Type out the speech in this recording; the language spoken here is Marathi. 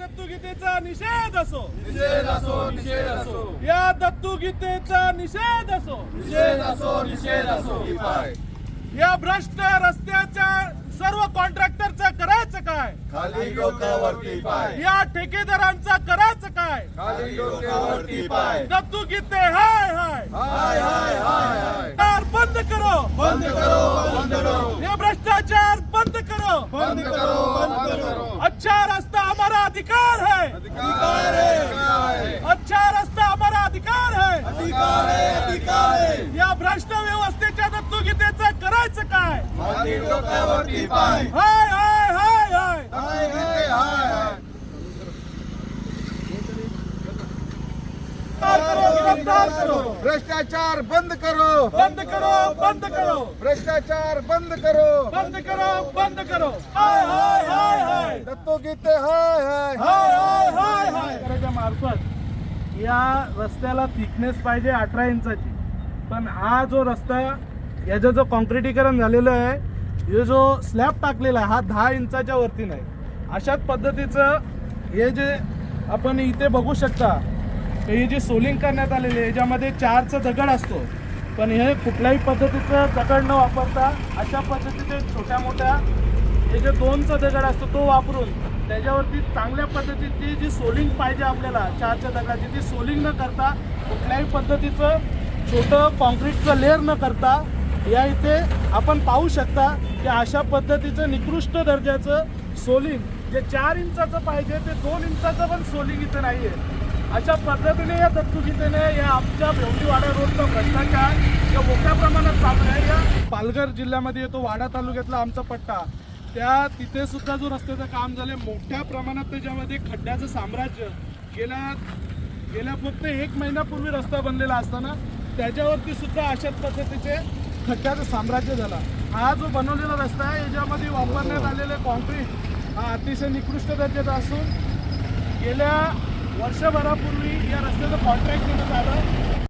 आणि निषेध असो. निषेध असो निषेध असो. या दत्तुगीतेचा निषेध असो. निषेध असो निषेध असो. या भ्रष्ट रस्त्याच्या सर्व कॉन्ट्रॅक्टरचं करायचं काय? खाली डोक्यावरती पाय. या ठेकेदारांचा करायचं काय? खाली डोक्यावरती पाय. दत्तुगीते हाय हाय हाय. हाय हाय हाय. अधिकार है। अधिकार है। अच्छा रस्ता हमारा अधिकार है। अधिकार है अधिकार है। या भ्रष्ट व्यवस्थेच्या दत्तुगितेच करायचं काय? हाय हाय हाय भ्रष्टाचार बंद करो। बंद करो बंद करो. भ्रष्टाचार बंद करो। बंद करो बंद करो. हाय हाय हाय हाय. दत्तो गीते हाय। मार्फत या रस्त्याला थिकनेस पाहिजे अठरा इंचाची. पण हा जो रस्ता याचं जो कॉन्क्रिटीकरण झालेलं आहे हे जो स्लॅब टाकलेला आहे हा दहा इंचाच्या वरती नाही. अशाच पद्धतीचं हे जे आपण इथे बघू शकता हे जे सोलिंग करण्यात आलेले आहे याच्यामध्ये चारचा दगड असतो पण हे कुठल्याही पद्धतीचं दगड न वापरता अशा पद्धतीचे छोट्या मोठ्या हे जे दोनचा दगड असतो तो वापरून त्याच्यावरती चांगल्या पद्धतीची जी सोलिंग पाहिजे आपल्याला चारच्या दगडाची ती सोलिंग न करता कुठल्याही पद्धतीचं छोटं कॉन्क्रीटचं लेअर न करता या इथे आपण पाहू शकता की अशा पद्धतीचं निकृष्ट दर्जाचं सोलिंग जे चार इंचाचं पाहिजे ते दोन इंचाचं पण सोलिंग इथं नाही आहे अशा पद्धतीने या दत्तुगीतेने या आमच्या भेवडीवाडा रोडचा भ्रष्टाचार या मोठ्या प्रमाणात चालू आहे. या पालघर जिल्ह्यामध्ये येतो वाडा तालुक्यातला आमचा पट्टा. त्या तिथे सुद्धा जो रस्त्याचं काम झालं मोठ्या प्रमाणात त्याच्यामध्ये खड्ड्याचं साम्राज्य गेल्या गेल्या फक्त एक महिन्यापूर्वी रस्ता बनलेला असताना त्याच्यावरती सुद्धा अशाच पद्धतीचे खड्ड्याचं साम्राज्य झाला. हा जो बनवलेला रस्ता आहे याच्यामध्ये वापरण्यात आलेले कॉन्क्रीट हा अतिशय निकृष्ट दर्जाचा असून गेल्या वर्षभरापूर्वी या रस्त्याचं कॉन्ट्रॅक्ट देण्यात आलं.